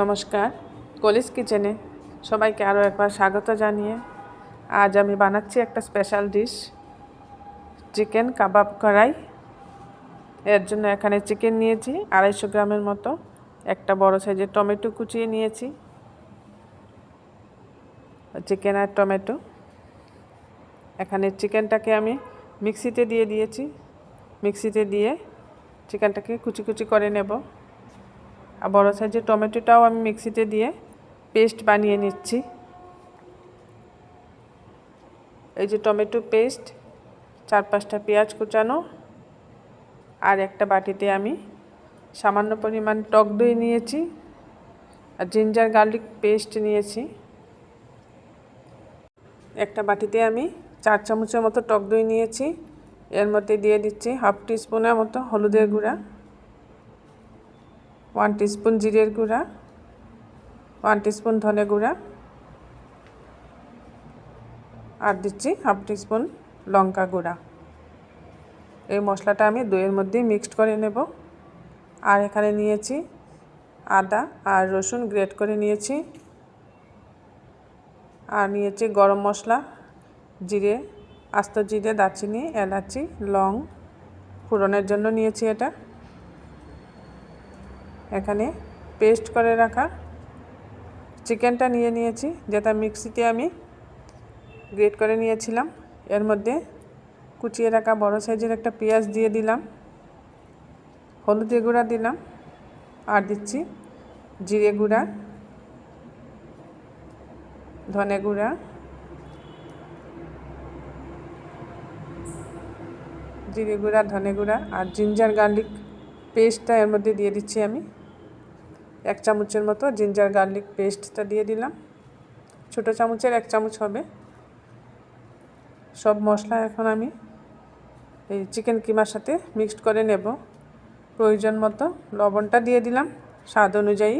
নমস্কার, কলিস কিচেনে সবাইকে আরও একবার স্বাগত জানিয়ে আজ আমি বানাচ্ছি একটা স্পেশাল ডিশ চিকেন কাবাব কড়াই। এর জন্য এখানে চিকেন নিয়েছি, আড়াইশো গ্রামের মতো, একটা বড় সাইজের টমেটো কুচিয়ে নিয়েছি। চিকেন আর টমেটো। এখানে চিকেনটাকে আমি মিক্সিতে দিয়ে দিয়েছি। মিক্সিতে দিয়ে চিকেনটাকে কুচি কুচি করে নেব। আর বড়ো সাইজের টমেটোটাও আমি মিক্সিতে দিয়ে পেস্ট বানিয়ে নিচ্ছি। এই যে টমেটো পেস্ট চার পাঁচটা পেঁয়াজ কুচানো আর একটা বাটিতে আমি সামান্য পরিমাণ টক দই নিয়েছি আর জিঞ্জার গার্লিক পেস্ট নিয়েছি। একটা বাটিতে আমি চার চামচের মতো টক দই নিয়েছি। এর মধ্যে দিয়ে দিচ্ছি হাফ টিস্পুনের মতো হলুদের গুঁড়া। ওয়ান টিস্পুন জিরের গুঁড়া, ওয়ান টিস্পুন ধনে গুঁড়া, আর দিচ্ছি হাফ টিস্পুন লঙ্কা গুঁড়া। এই মশলাটা আমি দইয়ের মধ্যে মিক্সড করে নেব। আর এখানে নিয়েছি আদা আর রসুন গ্রেট করে নিয়েছি। আর নিয়েছি গরম মশলা, জিরে, আস্ত জিরে, দারচিনি, এলাচি, লং, ফোড়নের জন্য নিয়েছি এটা। এখানে পেস্ট করে রাখা চিকেনটা নিয়ে নিয়েছি, যেটা মিক্সিতে আমি গ্রেট করে নিয়েছিলাম। এর মধ্যে কুচিয়ে রাখা বড় সাইজের একটা পেঁয়াজ দিয়ে দিলাম হলুদের গুঁড়া দিলাম, আর দিচ্ছি জিরে গুঁড়া, ধনে গুঁড়া, জিরে গুঁড়া, ধনে গুঁড়া, আর জিঞ্জার গার্লিক পেস্টটা এর মধ্যে দিয়ে দিচ্ছি আমি। এক চামচের মতো জিঞ্জার গার্লিক পেস্টটা দিয়ে দিলাম। ছোটো চামচের এক চামচ হবে। সব মশলা এখন আমি এই চিকেন কিমার সাথে মিক্সড করে নেব। প্রয়োজন মতো লবণটা দিয়ে দিলাম স্বাদ অনুযায়ী।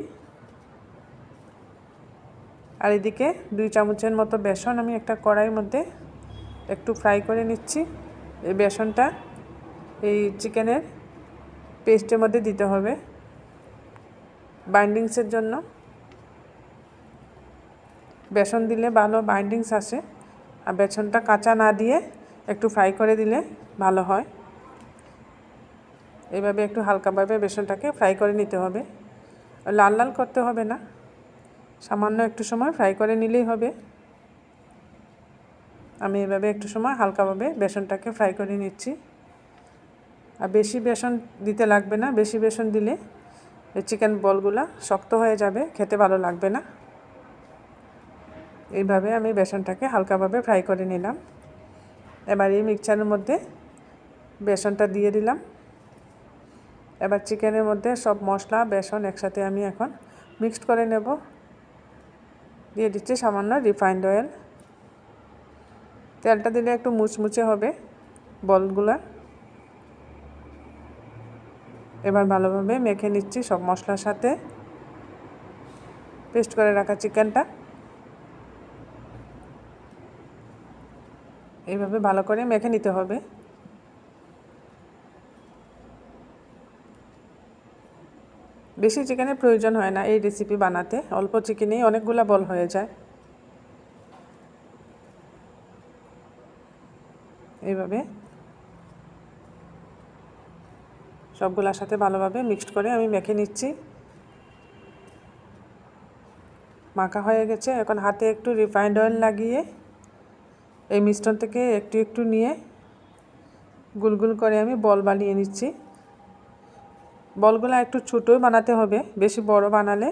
আর এদিকে দুই চামচের মতো বেসন আমি একটা কড়াইয়ের মধ্যে একটু ফ্রাই করে নিচ্ছি। এই বেসনটা এই চিকেনের পেস্টের মধ্যে দিতে হবে বাইন্ডিংসের জন্য। বেসন দিলে ভালো বাইন্ডিংস আসে। আর বেসনটা কাঁচা না দিয়ে একটু ফ্রাই করে দিলে ভালো হয়। এইভাবে একটু হালকাভাবে বেসনটাকে ফ্রাই করে নিতে হবে। লাল লাল করতে হবে না। সামান্য একটু সময় ফ্রাই করে নিলেই হবে। আমি এভাবে একটু সময় হালকাভাবে বেসনটাকে ফ্রাই করে নিচ্ছি। আর বেশি বেসন দিতে লাগবে না, বেশি বেসন দিলে চিকেন বলগুলা শক্ত হয়ে যাবে, খেতে ভালো লাগবে না। এইভাবে আমি বেসনটাকে হালকাভাবে ফ্রাই করে নিলাম। এবার এই মিক্সচারের মধ্যে বেসনটা দিয়ে দিলাম। এবার চিকেনের মধ্যে সব মশলা, বেসন একসাথে আমি এখন মিক্সড করে নেব। দিয়ে দিচ্ছি সামান্য রিফাইন্ড অয়েল তেলটা দিলে একটু মুচমুচে হবে বলগুলা। এবার ভালোভাবে মেখে নিচ্ছি সব মশলার সাথে। পেস্ট করে রাখা চিকেনটা। এইভাবে ভালো করে মেখে নিতে হবে। বেশি চিকেনের প্রয়োজন হয় না এই রেসিপি বানাতে। অল্প চিকেনেই অনেকগুলো বল হয়ে যায়। এইভাবে সবগুলোর সাথে ভালোভাবে মিক্সড করে আমি মেখে নিচ্ছি। মাখা হয়ে গেছে। এখন হাতে একটু রিফাইন্ড অয়েল লাগিয়ে এই মিশ্রণ থেকে একটু একটু নিয়ে গুলগুল করে আমি বল বানিয়ে নিচ্ছি। বলগুলো একটু ছোটোই বানাতে হবে, বেশি বড় বানালে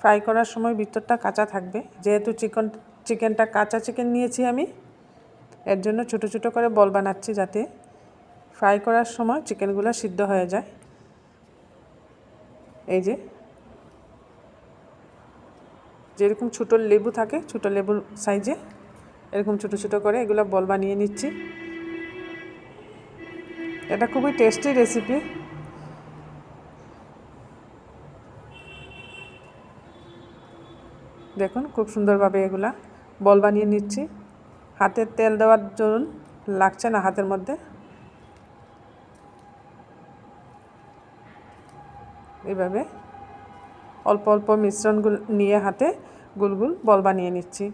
ফ্রাই করার সময় ভিতরটা কাঁচা থাকবে। যেহেতু চিকেন চিকেনটা কাঁচা চিকেন নিয়েছি আমি, এর জন্য ছোটো ছোটো করে বল বানাচ্ছি যাতে ফ্রাই করার সময় চিকেনগুলো সিদ্ধ হয়ে যায়। এই যে। যেরকম ছোটো লেবু থাকে, ছোটো লেবুর সাইজে, এরকম ছোটো ছোটো করে এগুলো বল বানিয়ে নিচ্ছি। এটা খুবই টেস্টি রেসিপি। দেখুন, খুব সুন্দরভাবে এগুলা বল বানিয়ে নিচ্ছি। হাতের তেল দেওয়ার জন্য লাগছে না হাতের মধ্যে। এইভাবে অল্প অল্প মিশ্রণগুলো নিয়ে হাতে গুলগুল বল বানিয়ে নিচ্ছি।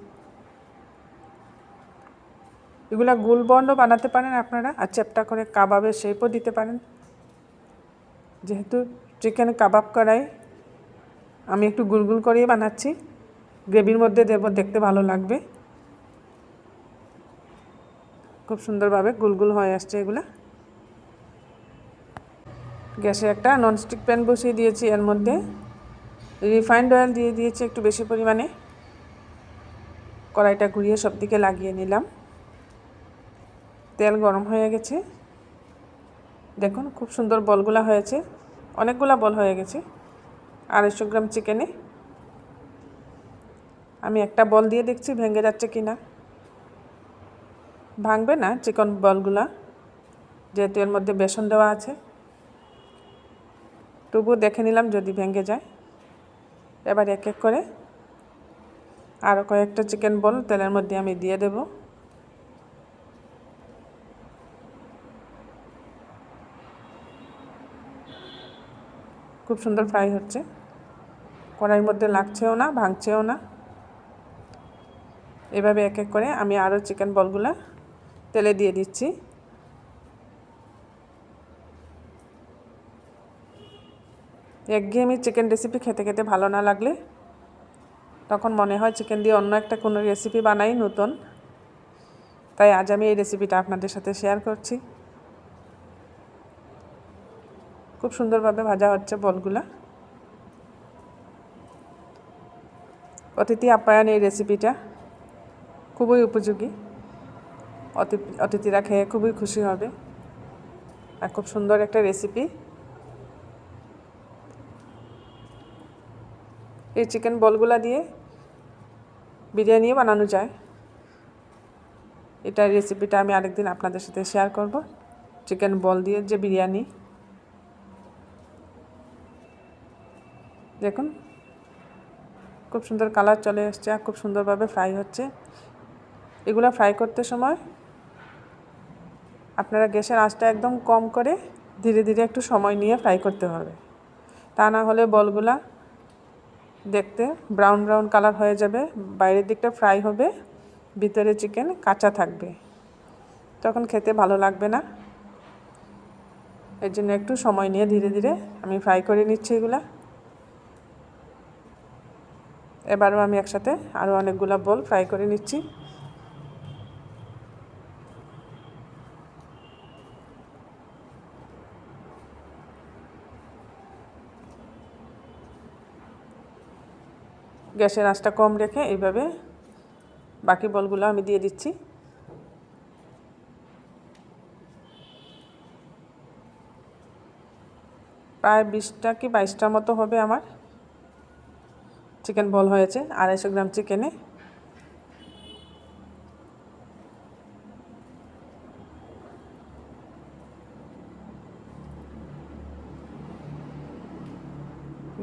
এগুলা গুল বন্ডও বানাতে পারেন আপনারা আর চ্যাপটা করে কাবাবের শেপও দিতে পারেন। যেহেতু চিকেন কাবাব করাই আমি একটু গুলগুল করেই বানাচ্ছি। গ্রেভির মধ্যে দেব, দেখতে ভালো লাগবে। খুব সুন্দরভাবে গুলগুল হয়ে আসছে এগুলা। গ্যাসে একটা ননস্টিক প্যান বসিয়ে দিয়েছি, এর মধ্যে রিফাইন্ড অয়েল দিয়ে দিয়েছি একটু বেশি পরিমাণে। কড়াইটা ঘুরিয়ে সব দিকে লাগিয়ে নিলাম। তেল গরম হয়ে গেছে। দেখুন খুব সুন্দর বলগুলা হয়েছে। অনেকগুলা বল হয়ে গেছে। আড়াইশো গ্রাম চিকেনে। আমি একটা বল দিয়ে দেখছি ভেঙে যাচ্ছে কি না ভাঙবে না চিকন বলগুলা, যেহেতু এর মধ্যে বেসন দেওয়া আছে। তবুও দেখে নিলাম যদি ভেঙে যায়। এবার এক এক করে আরও কয়েকটা চিকেন বল তেলের মধ্যে আমি দিয়ে দেব। খুব সুন্দর ফ্রাই হচ্ছে। কড়াইয়ের মধ্যে লাগছেও না, ভাঙছেও না। এভাবে এক এক করে আমি আরও চিকেন বলগুলা তেলে দিয়ে দিচ্ছি। একঘেয়েমি চিকেন রেসিপি খেতে খেতে ভালো না লাগলে তখন মনে হয় চিকেন দিয়ে অন্য একটা কোনো রেসিপি বানাই নতুন। তাই আজ আমি এই রেসিপিটা আপনাদের সাথে শেয়ার করছি। খুব সুন্দরভাবে ভাজা হচ্ছে বলগুলা। অতিথি আপ্যায়ন এই রেসিপিটা খুবই উপযোগী। অতিথিরা খেয়ে খুবই খুশি হবে। আর খুব সুন্দর একটা রেসিপি এই চিকেন বলগুলা দিয়ে বিরিয়ানিও বানানো যায়। এটা রেসিপিটা আমি আরেকদিন আপনাদের সাথে শেয়ার করব। চিকেন বল দিয়ে যে বিরিয়ানি। দেখুন, খুব সুন্দর কালার চলে এসছে আর খুব সুন্দরভাবে ফ্রাই হচ্ছে। এগুলো ফ্রাই করতে সময় আপনারা গ্যাসের আঁচটা একদম কম করে ধীরে ধীরে একটু সময় নিয়ে ফ্রাই করতে হবে। তা না হলে বলগুলা দেখতে। ব্রাউন ব্রাউন কালার হয়ে যাবে। বাইরের দিকটা ফ্রাই হবে। ভিতরে চিকেন কাঁচা থাকবে। তখন খেতে ভালো লাগবে না। এর জন্য একটু সময় নিয়ে ধীরে ধীরে আমি ফ্রাই করে নিচ্ছি এগুলা। এবারও আমি একসাথে আরও অনেকগুলো বল ফ্রাই করে নিচ্ছি। গ্যাসের আঁচটা কম রেখে এইভাবে বাকি বলগুলো আমি দিয়ে দিচ্ছি। প্রায় বিশটা কি বাইশটার মতো হবে আমার চিকেন বল হয়েছে, আড়াইশো গ্রাম চিকেনে।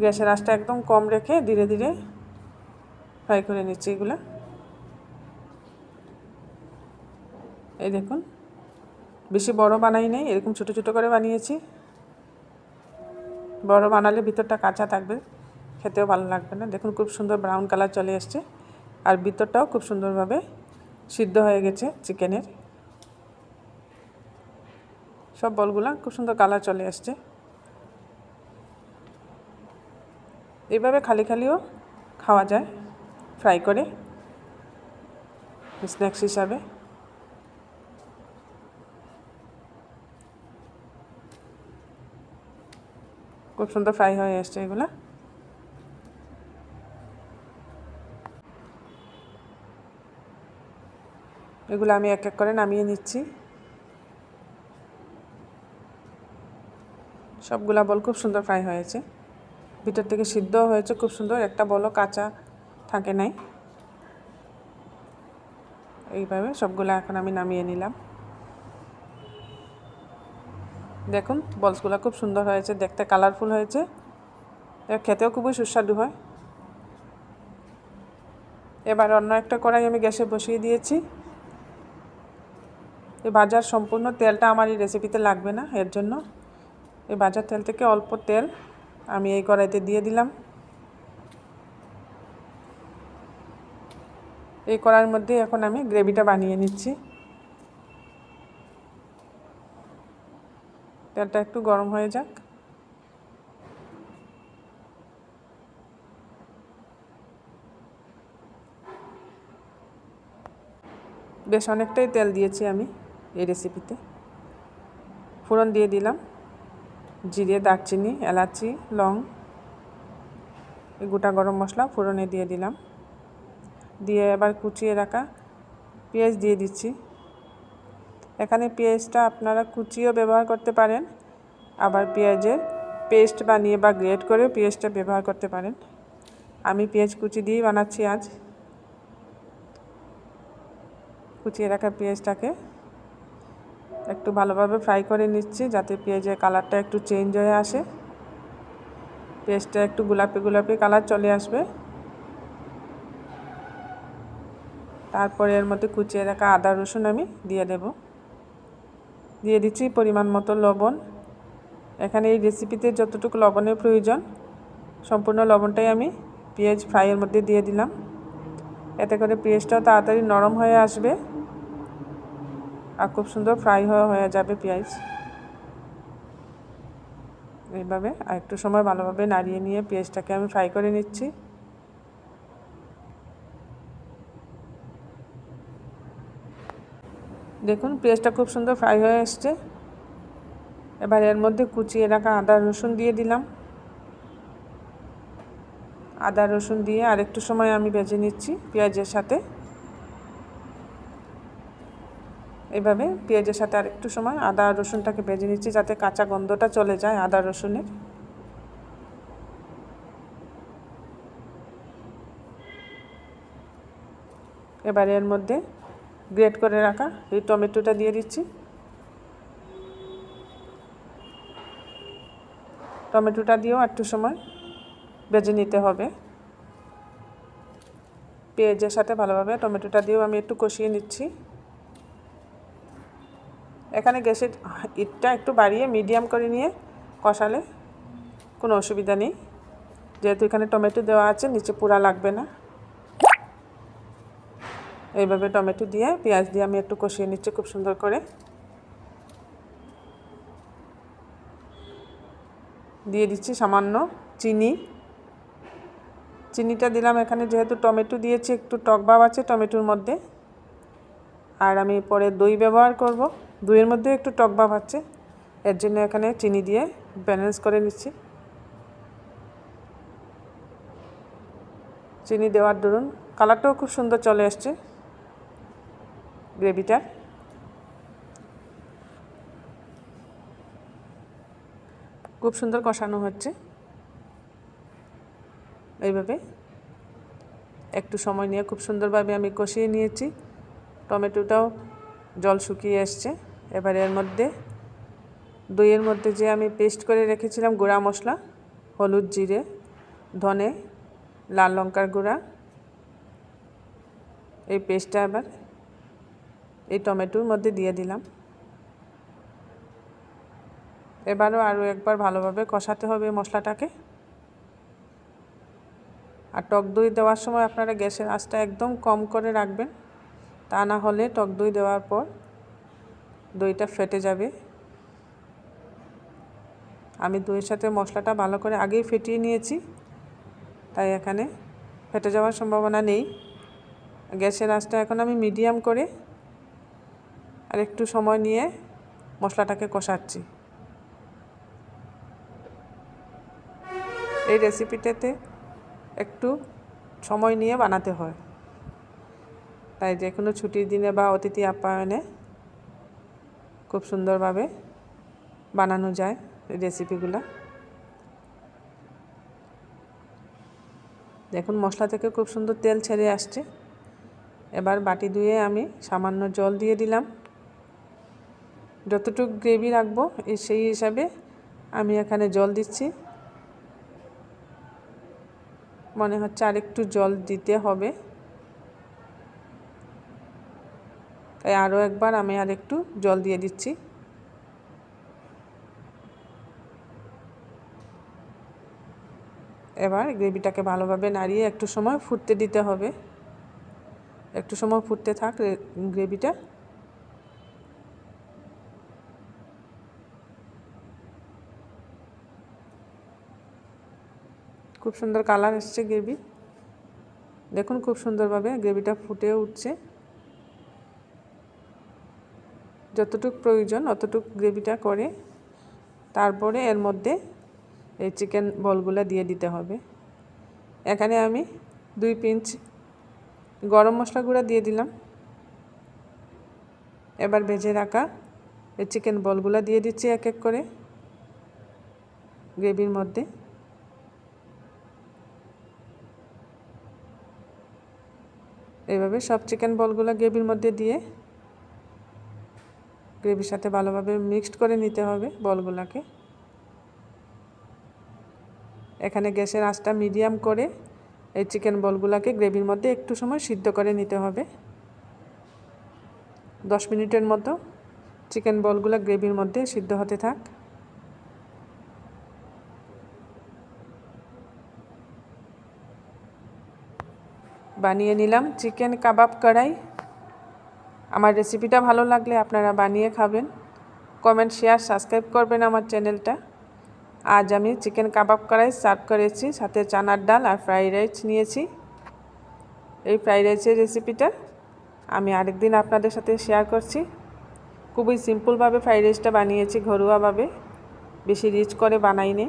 গ্যাসের আঁচটা একদম কম রেখে ধীরে ধীরে ফ্রাই করে নিচ্ছি এগুলো। এই দেখুন, বেশি বড় বানাই নেই, এরকম ছোটো ছোটো করে বানিয়েছি। বড় বানালে ভিতরটা কাঁচা থাকবে, খেতেও ভালো লাগবে না। দেখুন, খুব সুন্দর ব্রাউন কালার চলে এসছে। আর ভিতরটাও খুব সুন্দরভাবে সিদ্ধ হয়ে গেছে চিকেনের। সব বলগুলো খুব সুন্দর কালার চলে আসছে এভাবে খালি খালিও খাওয়া যায়। ফ্রাই করে স্ন্যাক্স হিসাবে। খুব সুন্দর ফ্রাই হয়ে এসছে এগুলো। এগুলো আমি এক এক করে নামিয়ে নিচ্ছি। সবগুলা বল খুব সুন্দর ফ্রাই হয়েছে। ভিতর থেকে সিদ্ধ হয়েছে, খুব সুন্দর। একটা বলও কাঁচা থাকে নাই। এইভাবে সবগুলো এখন আমি নামিয়ে নিলাম। দেখুন, বলসগুলো খুব সুন্দর হয়েছে, দেখতে কালারফুল হয়েছে। খেতেও খুবই সুস্বাদু হয়। এবার অন্য একটা কড়াই আমি গ্যাসে বসিয়ে দিয়েছি। এই বাজার সম্পূর্ণ তেলটা আমার এই রেসিপিতে লাগবে না, এর জন্য। এই বাজার তেল থেকে অল্প তেল আমি এই কড়াইতে দিয়ে দিলাম। এই কড়ার মধ্যে এখন আমি গ্রেভিটা বানিয়ে নিচ্ছি। তেলটা একটু গরম হয়ে যাক। বেশ অনেকটাই তেল দিয়েছি আমি এই রেসিপিতে। ফোড়ন দিয়ে দিলাম। জিরে, দারচিনি, এলাচি, লং, গোটা গরম মশলা ফোড়নে দিয়ে দিলাম। দিয়ে এবার কুচিয়ে রাখা পেঁয়াজ দিয়ে দিচ্ছি। এখানে পেঁয়াজটা আপনারা কুচিও ব্যবহার করতে পারেন, আবার পেঁয়াজের পেস্ট বানিয়ে বা গ্রেট করে পেঁয়াজটা ব্যবহার করতে পারেন। আমি পেঁয়াজ কুচি দিয়েই বানাচ্ছি আজ। কুচিয়ে রাখা পেঁয়াজটাকে একটু ভালোভাবে ফ্রাই করে নিচ্ছি যাতে পেঁয়াজের কালারটা একটু চেঞ্জ হয়ে আসে। পেঁয়াজটা একটু গোলাপি গোলাপি কালার চলে আসবে। তারপরে এর মধ্যে কুচিয়ে রাখা আদা রসুন আমি দিয়ে দেব। দিয়ে দিচ্ছি পরিমাণ মতো লবণ। এখানে এই রেসিপিতে যতটুকু লবণের প্রয়োজন, সম্পূর্ণ লবণটাই আমি পেঁয়াজ ফ্রাইয়ের মধ্যে দিয়ে দিলাম। এতে করে পেঁয়াজটাও তাড়াতাড়ি নরম হয়ে আসবে আর খুব সুন্দর ফ্রাই হয়ে হয়ে যাবে পেঁয়াজ। এইভাবে আর একটু সময় ভালোভাবে নাড়িয়ে নিয়ে পেঁয়াজটাকে আমি ফ্রাই করে নিচ্ছি। দেখুন, পেঁয়াজটা খুব সুন্দর ফ্রাই হয়ে এসছে। এবার এর মধ্যে কুচিয়ে রাখা আদা, রসুন দিয়ে দিলাম। আদা, রসুন দিয়ে আরেকটু সময় আমি ভেজে নিচ্ছি পেঁয়াজের সাথে। এইভাবে পেঁয়াজের সাথে আরেকটু সময় আদা রসুনটাকে ভেজে নিচ্ছি যাতে কাঁচা গন্ধটা চলে যায় আদা, রসুনের। এবারে এর মধ্যে গ্রেট করে রাখা। এই টমেটোটা দিয়ে দিচ্ছি। টমেটোটা দিয়েও একটু সময় বেজে নিতে হবে। পেঁয়াজের সাথে ভালোভাবে টমেটোটা দিয়েও আমি একটু কষিয়ে নিচ্ছি। এখানে গ্যাসের ইটটা একটু বাড়িয়ে মিডিয়াম করে নিয়ে কষালে কোনো অসুবিধা নেই। যেহেতু এখানে টমেটো দেওয়া আছে, নিচে পুরা লাগবে না। এইভাবে টমেটো দিয়ে, পেঁয়াজ দিয়ে আমি একটু কষিয়ে নিচ্ছি খুব সুন্দর করে। দিয়ে দিচ্ছি সামান্য চিনি। চিনিটা দিলাম এখানে, যেহেতু টমেটো দিয়েছি, একটু টক ভাব আছে টমেটোর মধ্যে। আর আমি পরে দই ব্যবহার করব। দইয়ের মধ্যে একটু টক ভাব আছে, এর জন্য এখানে চিনি দিয়ে ব্যালেন্স করে নিচ্ছি। চিনি দেওয়ার দরুন কালারটাও খুব সুন্দর চলে আসছে। গ্রেভিটার খুব সুন্দর কষানো হচ্ছে। এইভাবে একটু সময় নিয়ে খুব সুন্দরভাবে আমি কষিয়ে নিয়েছি। টমেটোটাও জল শুকিয়ে এসছে। এবার এর মধ্যে দইয়ের মধ্যে যে আমি পেস্ট করে রেখেছিলাম গুঁড়া মশলা, হলুদ জিরে, ধনে, লাল লঙ্কার গুঁড়া, এই পেস্টটা এবার এই টমেটোর মধ্যে দিয়ে দিলাম। এবারও আরও একবার ভালোভাবে কষাতে হবে মশলাটাকে। আর টক দই দেওয়ার সময় আপনারা গ্যাসের আঁচটা একদম কম করে রাখবেন। তা না হলে টক দই দেওয়ার পর দইটা ফেটে যাবে। আমি দইয়ের সাথে মশলাটা ভালো করে আগেই ফেটিয়ে নিয়েছি। তাই এখানে ফেটে যাওয়ার সম্ভাবনা নেই। গ্যাসের আঁচটা এখন আমি মিডিয়াম করে আর একটু সময় নিয়ে মশলাটাকে কষাচ্ছি। এই রেসিপিটাতে একটু সময় নিয়ে বানাতে হয়। তাই যে কোনো ছুটির দিনে বা অতিথি আপ্যায়নে খুব সুন্দরভাবে বানানো যায় এই রেসিপিগুলো দেখুন, মশলা থেকে খুব সুন্দর তেল ছেড়ে আসছে। এবার বাটি ধুয়ে আমি সামান্য জল দিয়ে দিলাম। যতটুকু গ্রেভি রাখব সেই হিসাবে আমি এখানে জল দিচ্ছি। মনে হচ্ছে আরেকটু জল দিতে হবে। তাই আরও একবার আমি আর একটু জল দিয়ে দিচ্ছি। এবার গ্রেভিটাকে ভালোভাবে নাড়িয়ে একটু সময় ফুটতে দিতে হবে। একটু সময় ফুটতে থাক, গ্রেভিটা খুব সুন্দর কালার এসছে গ্রেভি। দেখুন খুব সুন্দরভাবে গ্রেভিটা ফুটে উঠছে। যতটুক প্রয়োজন অতটুক গ্রেভিটা করে। তারপরে এর মধ্যে এই চিকেন বলগুলো দিয়ে দিতে হবে। এখানে আমি দুই পিঞ্চ গরম মশলা গুঁড়া দিয়ে দিলাম। এবার ভেজে রাখা এই চিকেন বলগুলো দিয়ে দিচ্ছি এক এক করে। গ্রেভির মধ্যে এইভাবে সব চিকেন বলগুলো গ্রেভির মধ্যে দিয়ে গ্রেভির সাথে ভালোভাবে মিক্সড করে নিতে হবে বলগুলোকে। এখানে গ্যাসের আঁচটা মিডিয়াম করে এই চিকেন বলগুলোকে গ্রেভির মধ্যে একটু সময় সিদ্ধ করে নিতে হবে। দশ মিনিটের মতো চিকেন বলগুলো গ্রেভির মধ্যে সিদ্ধ হতে থাক। বানিয়ে নিলাম। চিকেন কাবাব কড়াই। আমার রেসিপিটা ভালো লাগলে আপনারা বানিয়ে খাবেন। কমেন্ট শেয়ার সাবস্ক্রাইব করবেন আমার চ্যানেলটা আজ আমি চিকেন কাবাব কড়াই সার্ভ করেছি, সাথে চানার ডাল আর ফ্রাইড রাইস নিয়েছি। এই ফ্রাইড রাইসের রেসিপিটা আমি আরেকদিন আপনাদের সাথে শেয়ার করছি। খুবই সিম্পলভাবে ফ্রাইড রাইসটা বানিয়েছি, ঘরোয়াভাবে। বেশি রিচ করে বানাইনি।